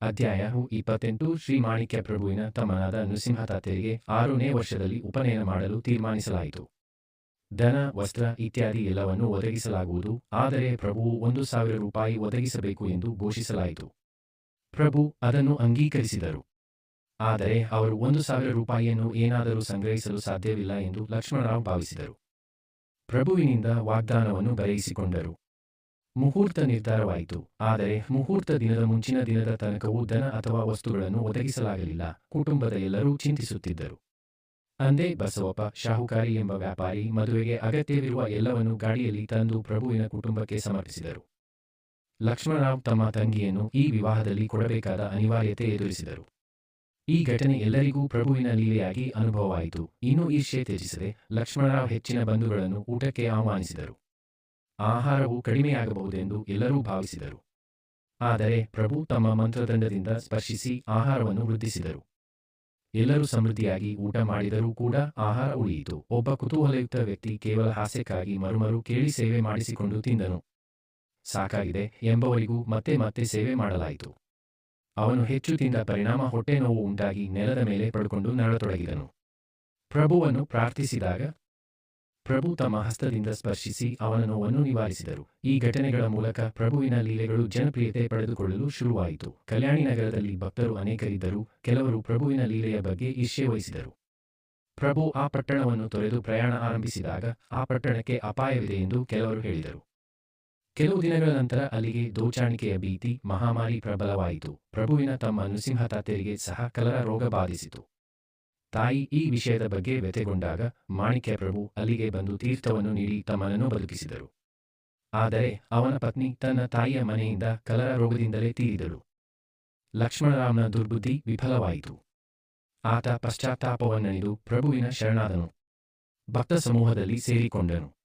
ಅಧ್ಯಾಯವು ಇಪ್ಪತ್ತೆಂಟು. ಶ್ರೀ ಮಾಣಿಕ್ಯ ಪ್ರಭುವಿನ ತಮ್ಮನಾದ ನೃಸಿಂಹ ತಾತೆಯರಿಗೆ ಆರನೇ ವರ್ಷದಲ್ಲಿ ಉಪನಯನ ಮಾಡಲು ತೀರ್ಮಾನಿಸಲಾಯಿತು. ಧನ, ವಸ್ತ್ರ ಇತ್ಯಾದಿ ಎಲ್ಲವನ್ನು ಒದಗಿಸಲಾಗುವುದು. ಆದರೆ ಪ್ರಭುವು ಒಂದು ಸಾವಿರ ರೂಪಾಯಿ ಒದಗಿಸಬೇಕು ಎಂದು ಘೋಷಿಸಲಾಯಿತು. ಪ್ರಭು ಅದನ್ನು ಅಂಗೀಕರಿಸಿದರು. ಆದರೆ ಅವರು ಒಂದು ಸಾವಿರ ರೂಪಾಯಿಯನ್ನು ಏನಾದರೂ ಸಂಗ್ರಹಿಸಲು ಸಾಧ್ಯವಿಲ್ಲ ಎಂದು ಲಕ್ಷ್ಮಣರಾವ್ ಭಾವಿಸಿದರು. ಪ್ರಭುವಿನಿಂದ ವಾಗ್ದಾನವನ್ನು ಬರೆಯಿಸಿಕೊಂಡರು. ಮುಹೂರ್ತ ನಿರ್ಧಾರವಾಯಿತು. ಆದರೆ, ಮುಹೂರ್ತ ದಿನದ ಮುಂಚಿನ ದಿನದ ತನಕವೂ ದನ ಅಥವಾ ವಸ್ತುಗಳನ್ನು ಒದಗಿಸಲಾಗಲಿಲ್ಲ. ಕುಟುಂಬದ ಎಲ್ಲರೂ ಚಿಂತಿಸುತ್ತಿದ್ದರು. ಅಂದೇ ಬಸವಪ್ಪ, ಶಾಹುಕಾರಿ ಎಂಬ ವ್ಯಾಪಾರಿ ಮದುವೆಗೆ ಅಗತ್ಯವಿರುವ ಎಲ್ಲವನ್ನು ಗಾಡಿಯಲ್ಲಿ ತಂದು ಪ್ರಭುವಿನ ಕುಟುಂಬಕ್ಕೆ ಸಮರ್ಪಿಸಿದರು. ಲಕ್ಷ್ಮಣರಾವ್ ತಮ್ಮ ತಂಗಿಯನ್ನು ಈ ವಿವಾಹದಲ್ಲಿ ಕೊಡಬೇಕಾದ ಅನಿವಾರ್ಯತೆ ಎದುರಿಸಿದರು. ಈ ಘಟನೆ ಎಲ್ಲರಿಗೂ ಪ್ರಭುವಿನ ಲೀಲೆಯಾಗಿ ಅನುಭವವಾಯಿತು. ಇನ್ನೂ ಶೇ ತ್ಯಜಿಸದೆ ಲಕ್ಷ್ಮಣರಾವ್ ಹೆಚ್ಚಿನ ಬಂಧುಗಳನ್ನು ಊಟಕ್ಕೆ ಆಹ್ವಾನಿಸಿದರು. ಆಹಾರವು ಕಡಿಮೆಯಾಗಬಹುದೆಂದು ಎಲ್ಲರೂ ಭಾವಿಸಿದರು. ಆದರೆ ಪ್ರಭು ತಮ್ಮ ಮಂತ್ರದಂಡದಿಂದ ಸ್ಪರ್ಶಿಸಿ ಆಹಾರವನ್ನು ವೃದ್ಧಿಸಿದರು. ಎಲ್ಲರೂ ಸಮೃದ್ಧಿಯಾಗಿ ಊಟ ಮಾಡಿದರೂ ಕೂಡ ಆಹಾರ ಉಳಿಯಿತು. ಒಬ್ಬ ಕುತೂಹಲಯುಕ್ತ ವ್ಯಕ್ತಿ ಕೇವಲ ಹಾಸ್ಯಕ್ಕಾಗಿ ಮರುಮರು ಕೇಳಿ ಸೇವೆ ಮಾಡಿಸಿಕೊಂಡು ತಿಂದನು. ಸಾಕಾಗಿದೆ ಎಂಬವರಿಗೂ ಮತ್ತೆ ಮತ್ತೆ ಸೇವೆ ಮಾಡಲಾಯಿತು. ಅವನು ಹೆಚ್ಚು ತಿಂದ ಪರಿಣಾಮ ಹೊಟ್ಟೆ ನೋವು ಉಂಟಾಗಿ ನೆಲದ ಮೇಲೆ ಪಡ್ಕೊಂಡು ನರಳತೊಡಗಿದನು. ಪ್ರಭುವನ್ನು ಪ್ರಾರ್ಥಿಸಿದಾಗ ಪ್ರಭು ತಮ್ಮ ಹಸ್ತದಿಂದ ಸ್ಪರ್ಶಿಸಿ ಅವನ ನೋವನ್ನು ನಿವಾರಿಸಿದರು. ಈ ಘಟನೆಗಳ ಮೂಲಕ ಪ್ರಭುವಿನ ಲೀಲೆಗಳು ಜನಪ್ರಿಯತೆ ಪಡೆದುಕೊಳ್ಳಲು ಶುರುವಾಯಿತು. ಕಲ್ಯಾಣಿ ನಗರದಲ್ಲಿ ಭಕ್ತರು ಅನೇಕರಿದ್ದರು. ಕೆಲವರು ಪ್ರಭುವಿನ ಲೀಲೆಯ ಬಗ್ಗೆ ಈರ್ಷ್ಯೆ ವಹಿಸಿದರು. ಪ್ರಭು ಆ ಪಟ್ಟಣವನ್ನು ತೊರೆದು ಪ್ರಯಾಣ ಆರಂಭಿಸಿದಾಗ ಆ ಪಟ್ಟಣಕ್ಕೆ ಅಪಾಯವಿದೆ ಎಂದು ಕೆಲವರು ಹೇಳಿದರು. ಕೆಲವು ದಿನಗಳ ನಂತರ ಅಲ್ಲಿಗೆ ದೋಚಾಣಿಕೆಯ ಭೀತಿ, ಮಹಾಮಾರಿ ಪ್ರಬಲವಾಯಿತು. ಪ್ರಭುವಿನ ತಮ್ಮ ನೃಸಿಂಹ ತಾತೆಯರಿಗೆ ಸಹ ಕಲರ ರೋಗ ಬಾಧಿಸಿತು. ತಾಯಿ ಈ ವಿಷಯದ ಬಗ್ಗೆ ವ್ಯಥೆಗೊಂಡಾಗ ಮಾಣಿಕ್ಯ ಪ್ರಭು ಅಲ್ಲಿಗೆ ಬಂದು ತೀರ್ಥವನ್ನು ನೀಡಿ ತಮ್ಮನನ್ನು ಬದುಕಿಸಿದರು. ಆದರೆ ಅವನ ಪತ್ನಿ ತನ್ನ ತಾಯಿಯ ಮನೆಯಿಂದ ಕಲರ ರೋಗದಿಂದಲೇ ತೀರಿದಳು. ಲಕ್ಷ್ಮಣರಾಮನ ದುರ್ಬುದ್ಧಿ ವಿಫಲವಾಯಿತು. ಆತ ಪಶ್ಚಾತ್ತಾಪವನ್ನೆಳೆದು ಪ್ರಭುವಿನ ಶರಣಾದನು. ಭಕ್ತ ಸಮೂಹದಲ್ಲಿ ಸೇರಿಕೊಂಡನು.